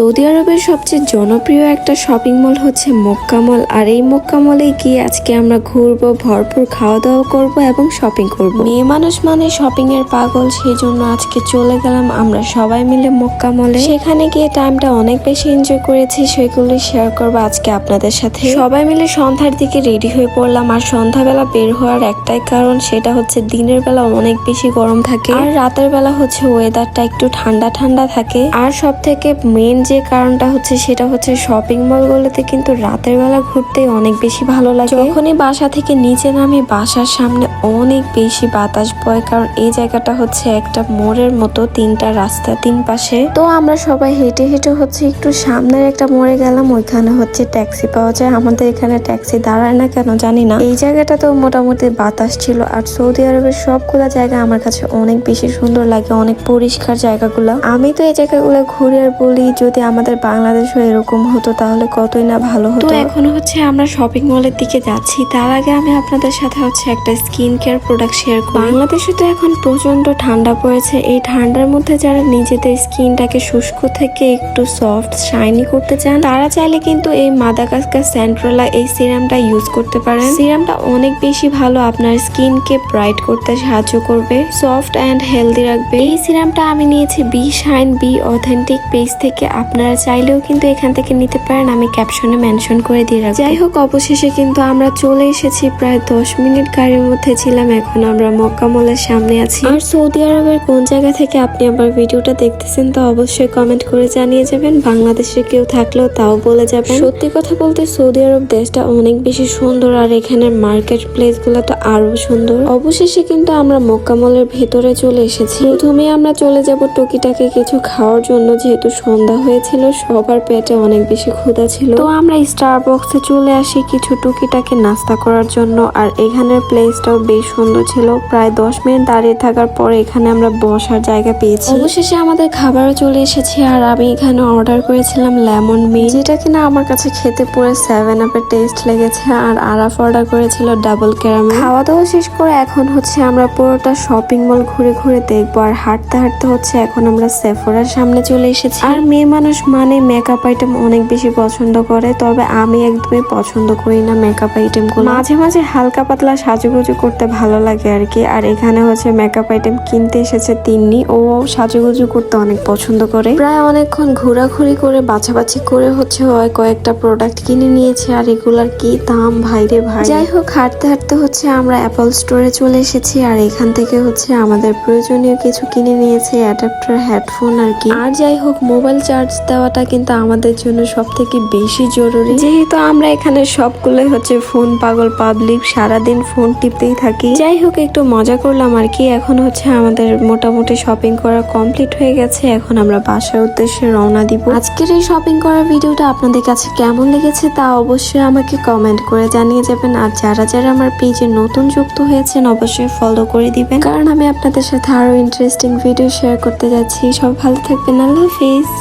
Saudi আরবের সবচেয়ে জনপ্রিয় একটা শপিং মল হচ্ছে মক্কা মল আর এই মক্কা মলে গিয়ে আজকে আমরা ঘুরবো, ভরপুর খাওয়া দাওয়া করব এবং শপিং করব। মেয়ে মানুষ মানে শপিং এর পাগল সেই জন্য আজকে চলে গেলাম আমরা সবাই মিলে মক্কা মলে সেখানে গিয়ে টাইমটা অনেক বেশি এনজয় করেছি, সেগুলো শেয়ার করব আজকে আপনাদের সাথে। সবাই মিলে সন্ধ্যার দিকে রেডি হয়ে পড়লাম, আর সন্ধ্যাবেলা বের হওয়ার একটাই কারণ সেটা হচ্ছে দিনের বেলা অনেক বেশি গরম থাকে। আর রাতের বেলা হচ্ছে ওয়েদারটা একটু ঠান্ডা ঠান্ডা থাকে। আর সব থেকে মেন যে কারণটা হচ্ছে সেটা হচ্ছে শপিং মলগুলোতে কিন্তু রাতের বেলা ঘুরতে অনেক বেশি ভালো লাগে। যখনই বাসা থেকে নিচে নামি, বাসার সামনে অনেক বেশি বাতাস বয়, কারণ এই জায়গাটা হচ্ছে একটা মোড়ের মতো, তিনটা রাস্তা তিন পাশে। তো আমরা সবাই হেঁটে হেঁটে হচ্ছে একটু সামনের একটা মোড়ে গেলাম, ওইখানে হচ্ছে ট্যাক্সি পাওয়া যায়। আমাদের এখানে ট্যাক্সি দাঁড়ায় না কেন জানি না। এই জায়গাটা তো মোটামুটি বাতাস ছিল, আর সৌদি আরবের সবগুলা জায়গা আমার কাছে অনেক বেশি সুন্দর লাগে, অনেক পরিষ্কার জায়গাগুলো। আমি তো এই জায়গাগুলো ঘুরে আর বলি, যদি আমাদের বাংলাদেশও এরকম হতো, তাহলে কতই না ভালো হতো? এখন হচ্ছে আমরা শপিং মলের দিকে যাচ্ছি। তার আগে আমি আপনাদের সাথে হচ্ছে একটা স্কিন কেয়ার প্রোডাক্ট শেয়ার করি। বাংলাদেশে তো এখন প্রচণ্ড ঠান্ডা পড়েছে। এই ঠান্ডার মধ্যে যারা নিজেদের স্কিনটাকে শুষ্ক থেকে একটু সফট শাইনি করতে চান, তারা চাইলে কিন্তু এই মাদাগাস্কার স্যান্ট্রোলা এই সিরামটা ইউজ করতে পারেন। সিরামটা অনেক বেশি ভালো আপনার স্কিনকে ব্রাইট করতে সাহায্য করবে সফট অ্যান্ড হেলদি রাখবে। এই সিরামটা আমি নিয়েছি be shine be authentic page থেকে আপনারা চাইলেও কিন্তু এখান থেকে নিতে পারেন। আমি ক্যাপশনে মেনশন করে দিয়ে রাখব। যাই হোক, অবশেষে কিন্তু আমরা চলে এসেছি। প্রায় দশ মিনিট গাড়ির মধ্যে ছিলাম। এখন আমরা মক্কা মলের সামনে আছি। আর সৌদি আরবের কোন জায়গা থেকে আপনি আমার ভিডিওটা দেখতেছেন তা অবশ্যই কমেন্ট করে জানিয়ে যাবেন। বাংলাদেশে কেউ থাকলেও তাও বলে যাবেন। সত্যি কথা বলতে, সৌদি আরব দেশটা অনেক বেশি সুন্দর আর এখানের মার্কেট প্লেসগুলো তো আরও সুন্দর। অবশেষে কিন্তু আমরা মক্কা মলের ভেতরে চলে এসেছি। প্রথমে আমরা চলে যাব টুকিটাকে কিছু খাওয়ার জন্য, যেহেতু সন্ধ্যা হয়েছিল, সবার পেটে অনেক বেশি ক্ষুধা ছিল। তো আমরা স্টার বক্সে চলে আসি কিছু টুকিটাকে নাস্তা করার জন্য। আর এখানের প্লেসটাও বেশ সুন্দর ছিল। প্রায় দশ মিনিট দাঁড়িয়ে থাকার পরে এখানে আমরা বসার জায়গা পেয়েছি। অবশেষে আমাদের খাবারও চলে এসেছে। আর আমি এখানে অর্ডার করেছিলাম লেমন মি যেটা কিনা আমার কাছে খেতে পুরো সেভেন আপের টেস্ট লেগেছে। আর আরাফ অর্ডার করেছিল ডাবল ক্যারামেল খাওয়া দাওয়া শেষ করে এখন হচ্ছে আমরা পুরোটা শপিং মল ঘুরে ঘুরে দেখব। আর হাঁটতে হাঁটতে হচ্ছে এখন আমরা সেফোরার সামনে চলে এসেছি। আর মেয়ে মানুষ মানে মেকআপ আইটেম অনেক বেশি পছন্দ করে, তবে আমি একদমই পছন্দ করি না মেকআপ আইটেমগুলো। মাঝে মাঝে হালকা পাতলা সাজুগুজু করতে ভালো লাগে আর কি আর এখানে হচ্ছে মেকআপ আইটেম কিনতে এসেছে তিন্নি, ও সাজুগুজু করতে অনেক পছন্দ করে। প্রায় অনেকক্ষণ ঘোরাঘুরি করে, বাছাবাছি করে হচ্ছে হয় কয়েকটা প্রোডাক্ট কিনে নিয়েছে। আর এগুলার কি দাম ভাইরে ভাই? যাই হোক, হাঁটতে হাঁটতে হচ্ছে আমরা অ্যাপল স্টোরে চলে এসেছি। আর এখান থেকে হচ্ছে আমাদের প্রয়োজনীয় কিছু কিনে নিয়েছে অ্যাডাপ্টার হেডফোন আর কি। আর যাই হোক মোবাইল চার্জ দেওয়াটা কিন্তু আমাদের জন্য সব থেকে বেশি জরুরি। যেহেতু আমরা এখানে সবগুলোই হচ্ছে ফোন পাগল পাবলিক সারাদিন ফোন টিপতেই থাকি। যাই হোক একটু মজা করলাম আর কি। এখন হচ্ছে আমাদের মোটামুটি শপিং করা কমপ্লিট হয়ে গেছে। এখন আমরা বাসার উদ্দেশ্যে রওনা দিব। আজকের এই শপিং করার ভিডিওটা আপনাদের কাছে কেমন লেগেছে তা অবশ্যই আমাকে কমেন্ট করে জানিয়ে যাবেন। আর যারা যারা আমার পেজে নতুন যুক্ত হয়েছেন অবশ্যই ফলো করে দিবেন। কারণ আমি আপনাদের সাথে আরও ইন্টারেস্টিং ভিডিও শেয়ার করতে যাচ্ছি। সব ভালো থাকবেন। আল্লাহ হাফিজ।